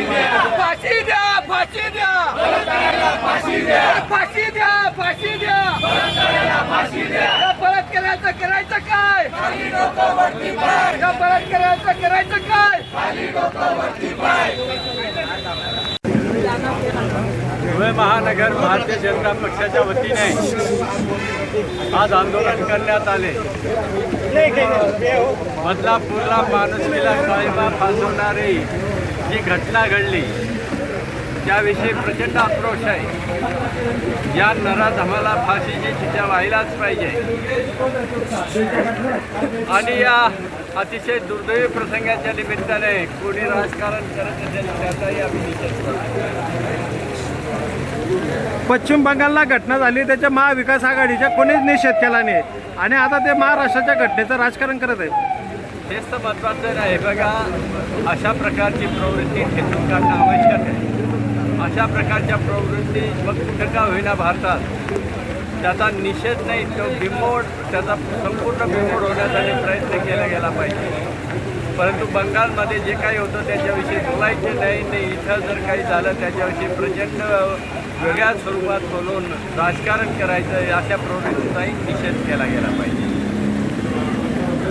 फाशी द्या फाशी द्या फाशी द्या फाशी द्या फाशी द्या फाशी करायचं करायचं काय धुळे महानगर भारतीय जनता पक्षाच्या वतीने आज आंदोलन करण्यात आले. बदलापूरला माणुसकीला काळीबा फासवणारे जी घटना घडली त्याविषयी प्रचंड आक्रोश आहे. या नराधमाला फाशीची शिक्षा व्हायलाच पाहिजे. आणि या अतिशय दुर्दैवी प्रसंगाच्या निमित्ताने कोणी राजकारण करत असेल त्याचाही आम्ही निषेध करतो. पश्चिम बंगालला घटना झाली त्याच्या महाविकास आघाडीच्या कोणीच निषेध केला नाही. आणि आता ते महाराष्ट्राच्या घटनेचं राजकारण करत आहे तेच तर महत्त्वाचं नाही बघा अशा प्रकारची प्रवृत्ती ठेचून काढणं आवश्यक आहे. अशा प्रकारच्या प्रवृत्ती मग कुठं का होईना भारतात. त्याचा निषेध नाही तो बिमोड त्याचा संपूर्ण बिमोड होण्यासाठी प्रयत्न केला गेला पाहिजे. परंतु बंगालमध्ये जे काही होतं त्याच्याविषयी बोलायचे नाही नाही इथं जर काही झालं त्याच्याविषयी प्रचंड वेगळ्या स्वरूपात बोलून राजकारण करायचं अशा प्रवृत्तीचाही निषेध केला गेला पाहिजे.